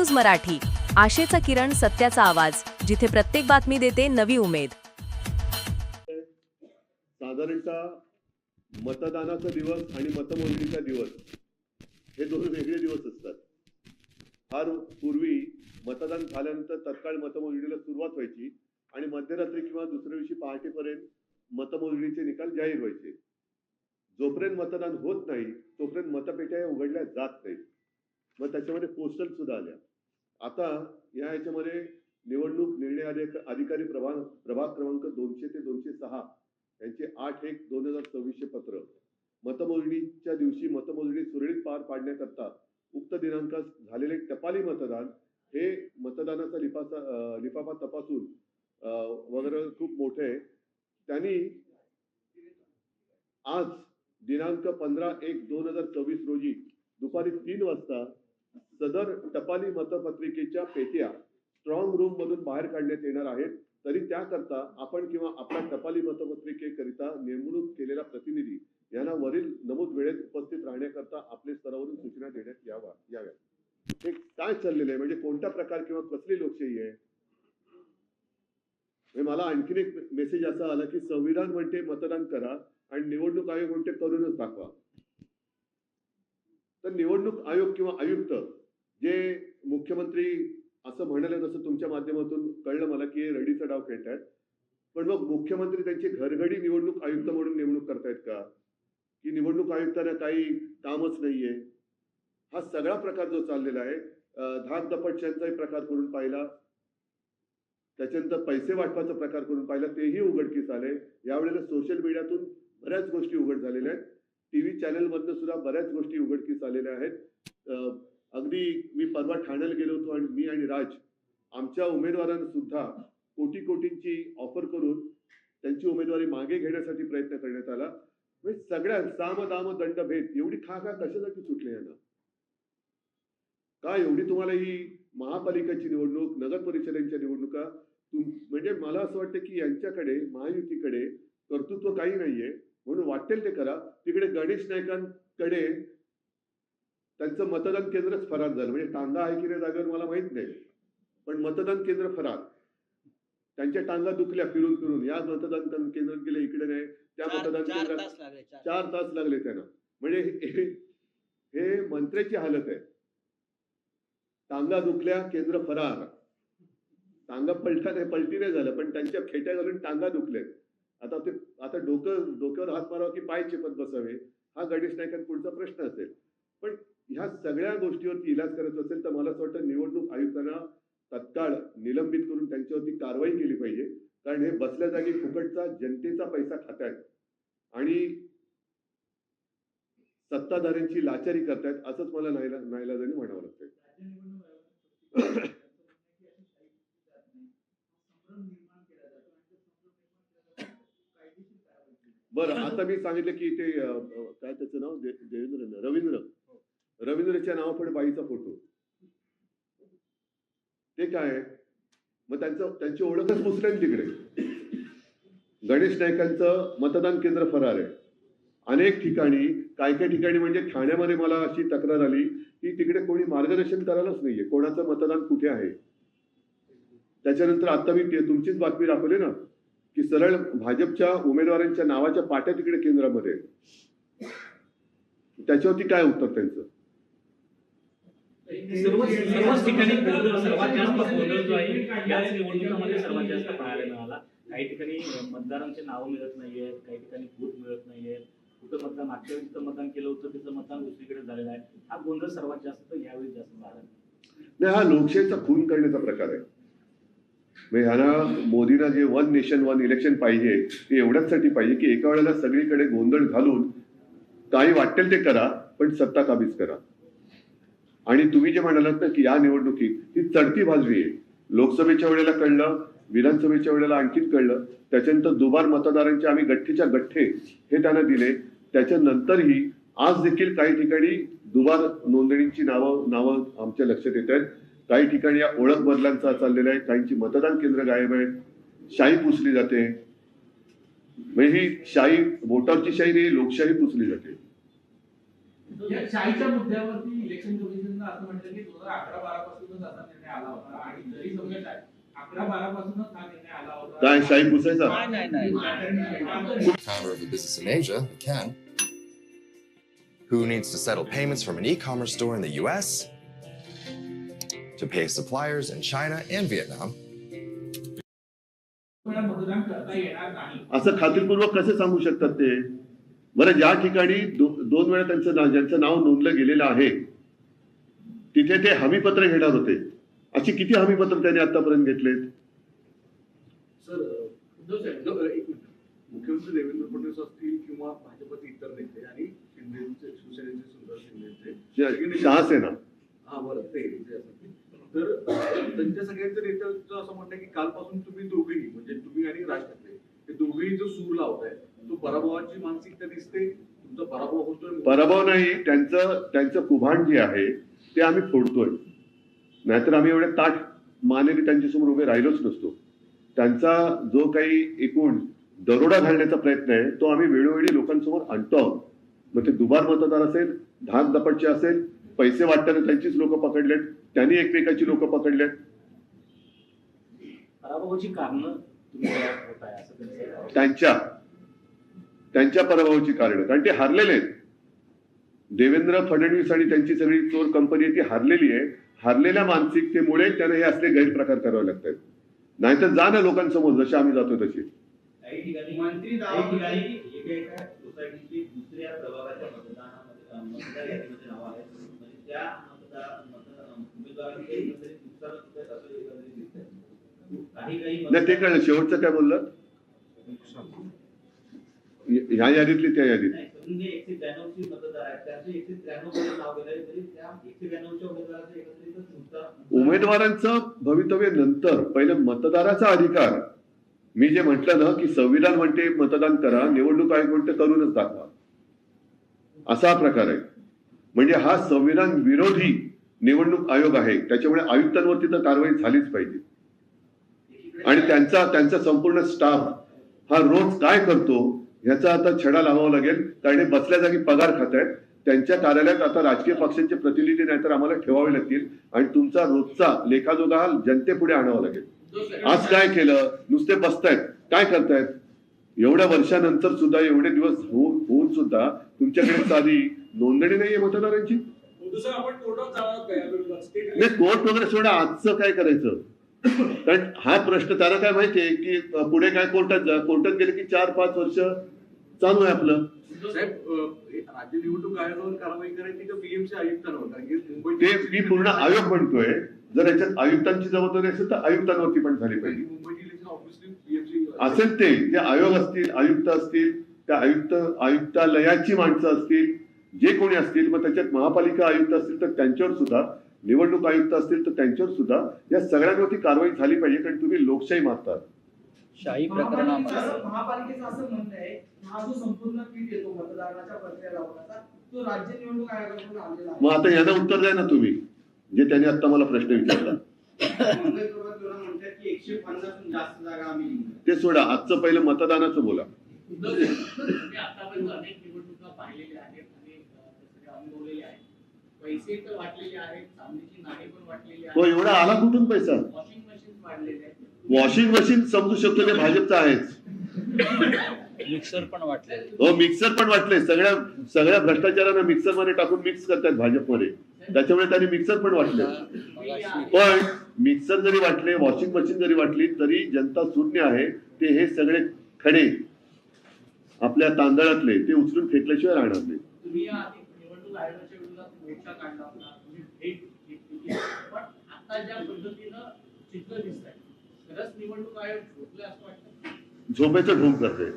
News Marathi. आशेचा किरण सत्याचा आवाज जिथे प्रत्येक बातमी देते नवी उमेद. साधारणतः मतदानाचा दिवस आणि मतमोजणीचा दिवस हे दोन वेगळे दिवस असतात. फार पूर्वी मतदान झाल्यानंतर तत्काळ मतमोजणीला सुरुवात व्हायची आणि मध्यरात्री किंवा दुसऱ्या दिवशी पहाटेपर्यंत मतमोजणीचे निकाल जाहीर व्हायचे. जोपर्यंत मतदान होत नाही तोपर्यंत मतपेट्या उघडल्या जात नाहीत. मग त्याच्यामध्ये पोस्टल सुद्धा आल्या. आता या ह्याच्यामध्ये निवडणूक निर्णय अधिक- अधिकारी प्रभाग प्रभाग क्रमांक दोनशे ते दोनशे सहा यांचे आठ एक दोन हजार सव्वीसचे पत्र. मतमोजणीच्या दिवशी मतमोजणी सुरळीत पार पाडण्याकरता उक्त दिनांकास झालेले टपाली मतदान हे मतदानाचा लिफाचा लिफाफा तपासून वगैरे खूप मोठे आहे. त्यांनी आज दिनांक पंधरा एक दोन हजार चोवीस रोजी दुपारी तीन वाजता सदर टपाली मतपत्रिकेच्या पेट्या स्ट्रॉंग रूम मधून बाहेर काढण्यात येणार आहेत. तरी त्याकरता आपण किंवा आपल्या टपाली मतपत्रिकेकरिता नेमणूक केलेला प्रतिनिधी यांना वरील नमूद वेळेत उपस्थित राहण्याकरता आपले स्तरावरून सूचना देण्यात यावा याव्या हे काय चाललेलं आहे? म्हणजे कोणत्या प्रकार किंवा कसली लोकशाही आहे? म्हणजे मला आणखीन एक मेसेज असा आला की संविधान म्हणते मतदान करा आणि निवडणूक आयोग म्हणते करूनच दाखवा. तर निवडणूक आयोग किंवा आयुक्त मुख्यमंत्री असं म्हणाले तसं तुमच्या माध्यमातून कळलं मला की रडीचा डाव खेळतायत पण मग मुख्यमंत्री त्यांची घरघडी निवडणूक आयुक्त म्हणून नेमणूक करतायत का? की निवडणूक आयुक्तांना काही कामच नाहीये? हा सगळा प्रकार जो चाललेला आहे धाक दपटशांचाही प्रकार करून पाहिला. त्याच्यानंतर पैसे वाटपाचा प्रकार करून पाहिला. तेही उघडकीस आले. यावेळेला सोशल मीडियातून बऱ्याच गोष्टी उघड झालेल्या आहेत. टीव्ही चॅनल मधनं सुद्धा बऱ्याच गोष्टी उघडकीस आलेल्या आहेत. अगदी मी परवा ठाण्याला गेलो होतो आणि मी आणि राज आमच्या उमेदवारांना सुद्धा कोटी कोटींची ऑफर करून त्यांची उमेदवारी मागे घेण्यासाठी प्रयत्न करण्यात आला. म्हणजे सगळ्या साम दाम दंड भेद एवढी खा खा कशासाठी सुटले यांना? का एवढी तुम्हाला ही महापालिकेची निवडणूक नगर परिषदेच्या निवडणुका तुम- म्हणजे मला असं वाटतं की यांच्याकडे महायुतीकडे कर्तृत्व काही नाहीये. म्हणून वाटेल ते करा. तिकडे गणेश नायकांकडे त्यांचं मतदान केंद्रच फरार झालं. म्हणजे टांगा आहे की नाही जागेवर मला माहीत नाही. पण मतदान केंद्र फरार. त्यांच्या टांगा दुखल्या फिरून फिरून. या मतदान केंद्रात गेले इकडे नाही. त्या मतदान केंद्रात तास लागले चार तास लागले त्यांना. म्हणजे हे मंत्र्याची हालत आहे. टांगा दुखल्या केंद्र फरार. टांगा पलटा नाही पलटी नाही झालं पण त्यांच्या खेट्या घालून टांगा दुखल्यात आता ते आता डोकं डोक्यावर हात मारावा की पाय चेपत बसावे? हा गणेश नायकांचा पुढचा प्रश्न असेल. पण ह्या सगळ्या गोष्टीवरती इलाज करायचा असेल तर मला असं वाटतं निवडणूक आयुक्तांना तत्काळ निलंबित करून त्यांच्यावरती कारवाई केली पाहिजे. कारण हे बसल्या जागी फुकटचा जनतेचा पैसा खातायत आणि सत्ताधाऱ्यांची लाचारी करतायत असंच मला नाईला नाईलाजाने म्हणावं लागतंय. बरं आता मी सांगितलं की ते काय त्याचं नाव? देवेंद्र रवींद्र. रवींद्रच्या नावापुढे बाईचा फोटो. ते काय? आहे? मग त्यांचं त्यांची ओळखच पुसल्या तिकडे. गणेश नायकांचं मतदान केंद्र फरार आहे. अनेक ठिकाणी काय काय ठिकाणी म्हणजे ठाण्यामध्ये मला अशी तक्रार आली की तिकडे कोणी मार्गदर्शन करायलाच नाहीये. कोणाचं मतदान कुठे आहे? त्याच्यानंतर आता मी तुमचीच बातमी दाखवली ना की सरळ भाजपच्या उमेदवारांच्या नावाच्या पाट्या तिकडे केंद्रामध्ये त्याच्यावरती काय उत्तर त्यांचं? सर्व सर्वच ठिकाणी गोंधळ सर्वात जास्त गोंधळ जो आहे याच निवडणुकामध्ये सर्वात जास्त पाहायला मिळाला. काही ठिकाणी मतदारांचे नावं मिळत नाहीयेत. काही ठिकाणी बूथ मिळत नाहीयेत. कुठं मतदान मागच्या वेळी तिथं मतदान केलं होतं तिथं मतदान दुसरीकडे झालेलं आहे. हा गोंधळ सर्वात जास्त यावेळी जास्त पाहायला नाही हा लोकशाहीचा खून करण्याचा प्रकार आहे. म्हणजे ह्याला मोदींना जे वन नेशन वन इलेक्शन पाहिजे ते एवढ्याचसाठी पाहिजे की एका वेळेला सगळीकडे गोंधळ घालून काही वाटेल ते करा पण सत्ता काबीज करा. आणि तुम्ही जे म्हणालात ना की या निवडणुकीत ती चढती भाजवी आहे. लोकसभेच्या वेळेला कळलं विधानसभेच्या वेळेला आणखीन कळलं त्याच्यानंतर दुबार मतदारांचे आम्ही गठ्ठीच्या गठ्ठे हे त्यांना दिले. त्याच्यानंतरही आज देखील काही ठिकाणी दुबार नोंदणीची नावं नावं आमच्या लक्षात येत आहेत. काही ठिकाणी या ओळख बदलांचा चाललेला आहे. काहींची मतदान केंद्र गायब आहेत. शाही पुसली जाते. म्हणजे ही शाही वोटावरची शाही नाही लोकशाही पुसली जाते. शाहीच्या मुद्द्यावरती इलेक्शन कमिशननं असं म्हटलं की दोन हजार अकरा बारा पासूनच असा निर्णय आला होता आणि जरी समजा काय अकरा बारा पासूनच हा निर्णय आला होता. काय शाही पुसायचा founder of a business in Asia, Ken, who needs to settle payments from an e commerce store in the US, to pay suppliers in China and Vietnam, वेळा मतदान करता येणार नाही. असं खात्रीपूर्वक कसे सांगू शकतात ते? बरं ज्या ठिकाणी दो- दोन वेळा त्यांचं नाव ज्यांचं नाव नोंदलं गेलेलं आहे तिथे ते हमीपत्र घेणार होते. अशी किती हमीपत्र त्यांनी आतापर्यंत घेतलेत? सर मुख्यमंत्री देवेंद्र फडणवीस असतील किंवा भाजपचे इतर नेते आणि शिंदेचे शिवसेनेचे सुंदर शिंदेचे शहासेना. हा बरं ते. तर त्यांच्या सगळ्यांच्या नेत्यांचं असं म्हणणं आहे की कालपासून तुम्ही दोघेही म्हणजे तुम्ही आणि राज ठाकरे हे दोघेही जो सूर लावताय तो पराभवाची मानसिकता दिसते पराभव नाही त्यांचं त्यांचं कुभाण जे आहे ते आम्ही फोडतोय. नाहीतर आम्ही एवढे ताठ मानेने त्यांच्यासमोर उभे राहिलोच नसतो. त्यांचा जो काही एकूण दरोडा घालण्याचा प्रयत्न आहे तो आम्ही वेळोवेळी लोकांसमोर आणतो. आहोत मग ते दुबार मतदार असेल धाक दपटचे असेल पैसे वाटताना त्यांचीच लोक पकडलेत त्यांनी एकमेकाची लोक पकडलेत. पराभवाची कारणं त्यांच्या. त्यांच्या पराभवाची कारण. कारण ते हारलेले आहेत. देवेंद्र फडणवीस आणि त्यांची सगळी चोर कंपनी आहे ती हारलेली आहे. हारलेल्या मानसिकतेमुळे त्यांना हे असले गैरप्रकार करावे लागतात. नाहीतर जा ना लोकांसमोर जसे आम्ही जातो तसे म्हणजे नाही ते कळलं शेवटचं काय बोललं ह्या यादीतली त्या यादीत. उमेदवारांचं भवितव्य नंतर पहिले मतदाराचा अधिकार. मी जे म्हटलं ना की संविधान म्हणते मतदान करा निवडणूक आयोग म्हणते करूनच दाखवा. असा प्रकार आहे. म्हणजे हा संविधान विरोधी निवडणूक आयोग आहे. त्याच्यामुळे आयुक्तांवरती तर कारवाई झालीच पाहिजे. आणि त्यांचा त्यांचा संपूर्ण स्टाफ हा रोज काय करतो? ह्याचा आता छडा लावावा लागेल. कारण हे बसल्या जागी पगार खात आहेत. त्यांच्या कार्यालयात आता राजकीय पक्षांचे प्रतिनिधी नाहीतर आम्हाला ठेवावे लागतील. आणि तुमचा रोजचा लेखाजोगा हा जनतेपुढे आणावा लागेल. आज काय केलं? नुसते बसतायत. काय करतायत? एवढ्या वर्षानंतर सुद्धा एवढे दिवस होऊन होऊन सुद्धा तुमच्याकडे साधी नोंदणी नाहीये मतदारांची? कोर्ट वगैरे सोडा. आजचं काय करायचं? कारण हा प्रश्न त्याला काय माहितीये की पुढे काय कोर्टात जा कोर्टात गेले की चार पाच वर्ष चालू आहे आपलं. साहेब अं, राज्य निवडणूक आयोगावर कारवाई करायची का आयुक्तांवर? ते मी पूर्ण आयोग म्हणतोय. जर याच्यात आयुक्तांची जबाबदारी असेल तर आयुक्तांवरती पण झाली पाहिजे. असेल ते. जे आयोग असतील आयुक्त असतील त्या आयुक्त आयुक्तालयाची माणसं असतील जे कोणी असतील मग त्याच्यात महापालिका आयुक्त असतील तर त्यांच्यावर सुद्धा निवडणूक आयुक्त असतील तर त्यांच्यावर सुद्धा या सगळ्यांवरती कारवाई झाली पाहिजे कारण तुम्ही लोकशाही मारतात शाही प्रकरणामध्ये महापालिकेचं असं म्हणणं आहे हा जो संपूर्ण किट येतो मतदानाच्या प्रक्रिया लावण्याचा तो राज्य निवडणूक आयोगाकडून आलेला आहे. मग आता यांना उत्तर द्या ना तुम्ही जे त्यांनी आता मला प्रश्न विचारला. ते सोडा आजचं पहिलं मतदानाचं बोला. आतापर्यंत अनेक निवडणुका पाहिलेल्या आहेत आणि अ, त्याचे अनुभवलेले आहेत पैसे तर वाटलेले आहेत चांदीची नाणी पण वाटलेली तो आहेत एवढा आला कुठून पैसा? वॉशिंग मशीन वाढलेले आहेत. वॉशिंग मशीन समजू शकतो ते भाजपचं आहेच मिक्सर पण वाटले. हो मिक्सर पण वाटले. सगळ्या सगळ्या भ्रष्टाचारांना मिक्सरमध्ये टाकून मिक्स करतात भाजपमध्ये. त्याच्यामुळे त्यांनी मिक्सर पण वाटले. पण मिक्सर जरी वाटले वॉशिंग मशीन जरी वाटली तरी जनता शून्य आहे. ते हे सगळे खडे आपल्या तांदळातले ते उचलून फेकल्याशिवाय राहणार नाही. मोर्चा काढला होता. तुम्ही भेट घेतली पण आता ज्या पद्धतीनं चित्र दिसत आहे खरंच निवडणूक आयोग झोपले असं वाटतं? झोपेचं ढोंग करते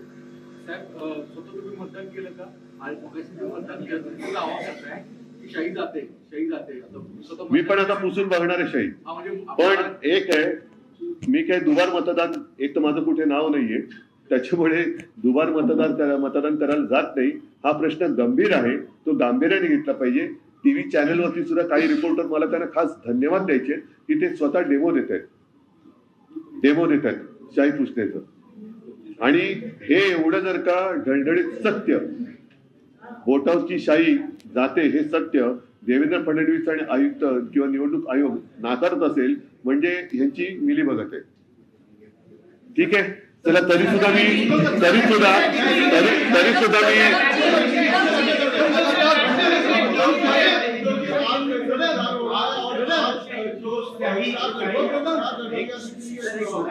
साहेब अं, स्वतः तुम्ही मतदान केलं का? आणि मगाशी तुम्ही मतदान केलं. तुम्ही आवाज करताय की शाही जाते शाही जाते आता तुम्ही स्वतः मी पण मतदान- आता पुसून बघणार आहे शाही हा, म्हणजे पण एक आहे मी काही दुबार मतदान एक तर माझं कुठे नाव नाहीये. त्याच्यामुळे दुबार मतदान करा मतदान करायला जात नाही. हा प्रश्न गंभीर आहे. तो गांभीर्याने घेतला पाहिजे. टीव्ही चॅनलवरती सुद्धा काही रिपोर्टर मला त्यांना खास धन्यवाद द्यायचे की ते स्वतः डेमो देत आहेत डेमो देत आहेत शाही पुसण्याचं आणि हे एवढं जर का ढळढळीत सत्य बोटावची शाही जाते हे सत्य देवेंद्र फडणवीस आणि आयुक्त किंवा निवडणूक आयोग नाकारत असेल म्हणजे ह्यांची मिलीभगत आहे. ठीक आहे? चला तरी सुद्धा मी तरी सुद्धा तरी तरी सुद्धा मी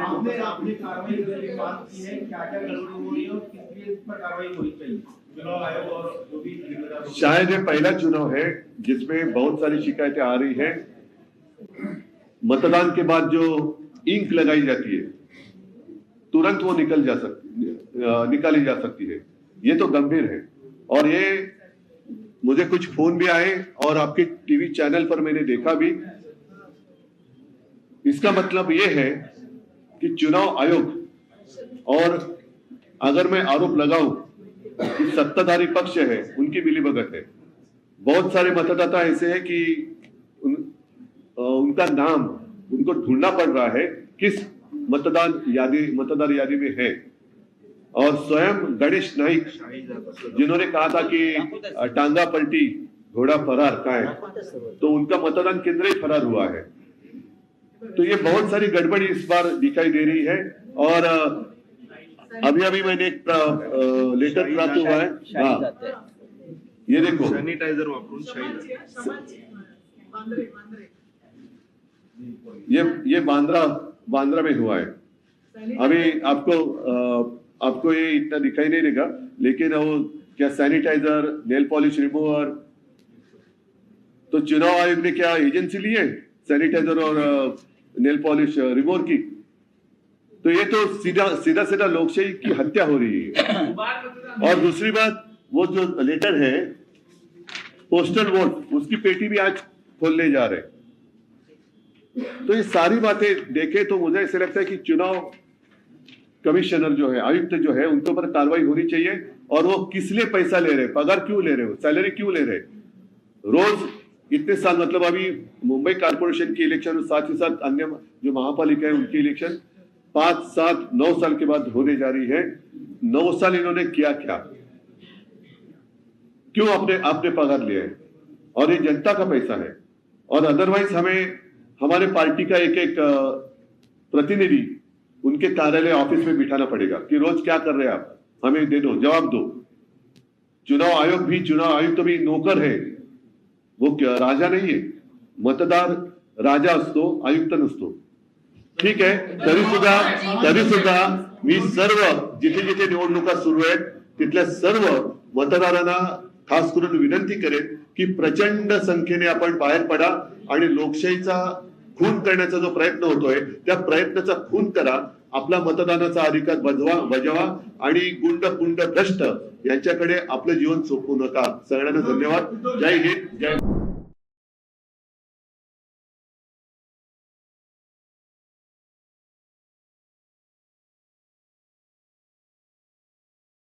आपने अपनी कार्रवाई के बात की है क्या क्या गड़बड़ी हो रही है और किस पर कार्रवाई होनी चाहिए? चुनाव आयोग और जो भी जिम्मेदार होंगे। शायद ये पहला चुनाव है जिसमें बहुत सारी शिकायतें आ रही है। मतदान के बाद जो इंक लगाई जाती है तुरंत वो निकल जा सकती निकाली जा सकती है। ये तो गंभीर है। और ये मुझे कुछ फ़ोन भी आए और आपके टीवी चैनल पर मैंने देखा भी इसका मतलब ये है कि चुनाव आयोग और अगर मैं आरोप लगाऊँ कि सत्ताधारी पक्ष है उनकी मिलीभगत है। बहुत सारे मतदाता ऐसे हैं कि उन, उनका नाम उनको ढूंढना पड़ रहा है किस मतदान यादी मतदार यादी में है। और स्वयं गणेश नाइक जिन्होंने कहा था कि टांगा पलटी घोड़ा फरार का है? तो उनका मतदान केंद्र ही फरार हुआ है। तो ये बहुत सारी गड़बड़ी इस बार दिखाई दे रही है और अभी अभी मैंने एक लेटर प्राप्त हुआ है। हाँ। ये देखो। सॅनिटायझर वापरून ये ये बांद्रा बांद्रा में हुआ है। अभी आपको आपको ये इतना दिखाई नहीं देगा लेकिन वो क्या सैनिटाइजर नेल पॉलिश रिमूवर तो चुनाव आयोग ने क्या एजेंसी ली है? सैनिटाइजर और नेल पॉलिश रिमूवर की तो ये तो सीधा सीधा सीधा लोकशाही की हत्या हो रही है। और दूसरी बात, वो जो लेटर है पोस्टल वोट उसकी पेटी भी आज खोलने जा रहे तो ये सारी बातें देखे तो मुझे ऐसे लगता है कि चुनाव कमिश्नर जो है, आयुक्त जो है, उनके ऊपर कार्रवाई होनी चाहिए। और वो किस लिए पैसा ले रहे पगार क्यों ले रहे हो? सैलरी क्यों ले रहे रोज इतने साल मतलब अभी मुंबई कारपोरेशन की इलेक्शन और साथ ही साथ अन्य जो महापालिका है उनकी इलेक्शन पाँच, सात, नौ साल के बाद होने जा रही है। नौ साल इन्होंने किया क्या? क्यों आपने आपने पगार लिया है? और ये जनता का पैसा है। और अदरवाइज़ हमें, हमारे पार्टी का एक एक प्रतिनिधि उनके कार्यालय ऑफ़िस में बिठाना पड़ेगा कि रोज क्या कर रहे हैं आप? हमें दे दो, जवाब दो। चुनाव आयोग भी, चुनाव आयुक्त तो भी नौकर है। वो क्या- राजा नाही आहे मतदार राजा असतो आयुक्त नसतो। ठीक आहे तरी सुद्धा तरी सुद्धा मी सर्व जिथे जिथे निवडणुका सुरू आहेत तिथल्या सर्व मतदारांना खास करून विनंती करेन की प्रचंड संख्येने आपण बाहेर पडा आणि लोकशाहीचा खून करण्याचा जो प्रयत्न होतोय त्या प्रयत्नाचा खून करा. आपला मतदानाचा अधिकार बजवा बजावा आणि गुंड पुंड भ्रष्ट यांच्याकडे आपलं जीवन सोपवू नका. सगळ्यांना धन्यवाद. जय हिंद जय